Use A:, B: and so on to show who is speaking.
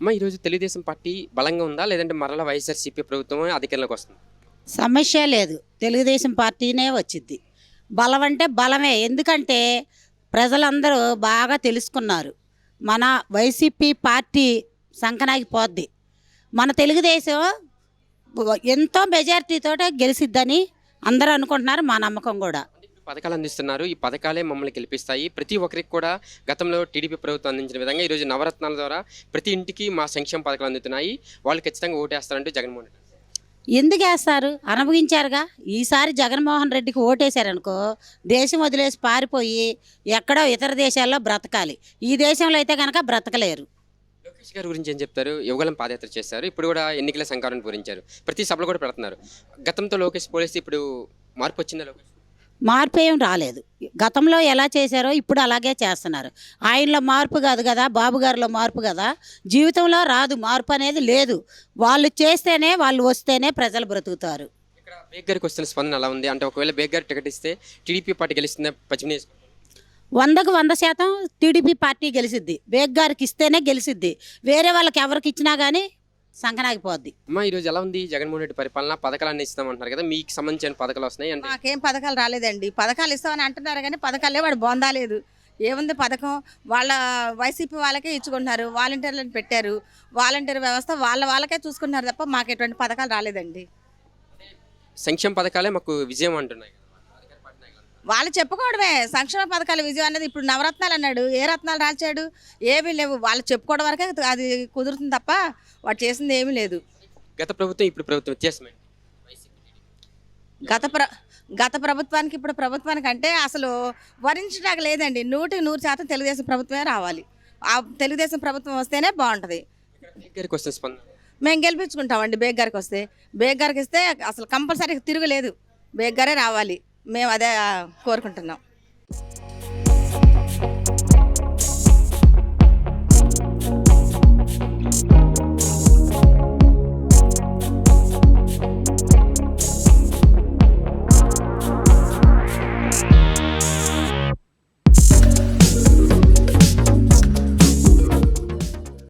A: అమ్మ ఈరోజు తెలుగుదేశం పార్టీ బలంగా ఉందా? లేదంటే మరలా వైఎస్ఆర్సీపీ ప్రభుత్వం అధికారంలోకి వస్తుంది?
B: సమస్య లేదు. తెలుగుదేశం పార్టీనే వచ్చింది బలం అంటే బలమే. ఎందుకంటే ప్రజలందరూ బాగా తెలుసుకున్నారు. మన వైసీపీ పార్టీ సంకనాగిపోద్ది. మన తెలుగుదేశం ఎంతో మెజారిటీతో గెలిచిద్దని అందరూ అనుకుంటున్నారు మా నమ్మకం కూడా.
A: పథకాలు అందిస్తున్నారు. ఈ పథకాలే మమ్మల్ని గెలిపిస్తాయి. ప్రతి ఒక్కరికి కూడా గతంలో టీడీపీ ప్రభుత్వం అందించిన విధంగా ఈరోజు నవరత్నాల ద్వారా ప్రతి ఇంటికి మా సంక్షేమ పథకాలు అందుతున్నాయి. వాళ్ళు ఖచ్చితంగా ఓటేస్తారంటూ జగన్మోహన్ రెడ్డి
B: ఎందుకు వేస్తారు? అనుభవించారుగా? ఈసారి జగన్మోహన్ రెడ్డికి ఓటేశారనుకో దేశం వదిలేసి పారిపోయి ఎక్కడో ఇతర దేశాల్లో బ్రతకాలి. ఈ దేశంలో అయితే కనుక బ్రతకలేరు.
A: లోకేష్ గారి గురించి ఏం చెప్తారు? యువగలం పాదయాత్ర చేస్తారు ఇప్పుడు కూడా ఎన్నికల సంకారాన్ని పూరించారు. ప్రతి సభలో కూడా పెడుతున్నారు. గతంతో లోకేష్ పోలిస్తే ఇప్పుడు మార్పు వచ్చిందా లోకేష్?
B: మార్పు ఏం రాలేదు. గతంలో ఎలా చేశారో ఇప్పుడు అలాగే చేస్తున్నారు. ఆయనలో మార్పు కాదు కదా బాబు గారిలో మార్పు కదా జీవితంలో రాదు. మార్పు అనేది లేదు. వాళ్ళు చేస్తేనే వాళ్ళు వస్తేనే ప్రజలు బ్రతుకుతారు.
A: ఇక్కడ బేగ్ గారికి వస్తున్న స్పందన అలా ఉంది? అంటే ఒకవేళ బేగ్ గారు టికెట్ ఇస్తే టీడీపీ పార్టీ గెలుస్తుందా? పశ్చిమ
B: వందకు వంద శాతం టీడీపీ పార్టీ గెలిసిద్ది. బేగ్ గారికి ఇస్తేనే గెలిసిద్ది. వేరే వాళ్ళకి ఎవరికి ఇచ్చినా కానీ సంకనాగిపోద్ది.
A: అమ్మా ఈరోజు ఎలా ఉంది? జగన్మోహన్ రెడ్డి పరిపాలన? పథకాలన్నీ ఇస్తామంటున్నారు కదా మీకు సంబంధించిన పథకాలు వస్తున్నాయి అంటే
C: మాకేం పథకాలు రాలేదండి. పథకాలు ఇస్తామని అంటున్నారు కానీ పథకాలే వాడు బొందాలేదు ఏముంది పథకం? వాళ్ళ వైసీపీ వాళ్ళకే ఇచ్చుకుంటున్నారు. వాలంటీర్లను పెట్టారు. వాలంటీర్ వ్యవస్థ వాళ్ళ వాళ్ళకే చూసుకుంటున్నారు తప్ప మాకు ఎటువంటి పథకాలు రాలేదండి.
A: సంక్షేమ పథకాలే మాకు విజయం అంటున్నాయి కదా.
C: వాళ్ళు చెప్పుకోవడమే. సంక్షేమ పథకాల విజయం అనేది ఇప్పుడు నవరత్నాలు అన్నాడు. ఏ రత్నాలు రాల్చాడు? ఏమీ లేవు. వాళ్ళు చెప్పుకోవడం వరకే అది కుదురుతుంది తప్ప వాడు చేసింది ఏమీ లేదు.
A: గత ప్రభుత్వం ఇప్పుడు ప్రభుత్వం టీడీపీ
C: గత ప్ర గత ప్రభుత్వానికి ఇప్పుడు ప్రభుత్వానికి అంటే అసలు వరించడానికి లేదండి. నూటికి నూరు శాతం తెలుగుదేశం ప్రభుత్వమే రావాలి. ఆ తెలుగుదేశం ప్రభుత్వం వస్తేనే బాగుంటుంది. మేము గెలిపించుకుంటామండి బేగ్ గారికి వస్తే. బేగ్ గారికి ఇస్తే అసలు కంపల్సరీ తిరగలేదు. బేగ్ గారే రావాలి. మేము అదే కోరుకుంటున్నాం.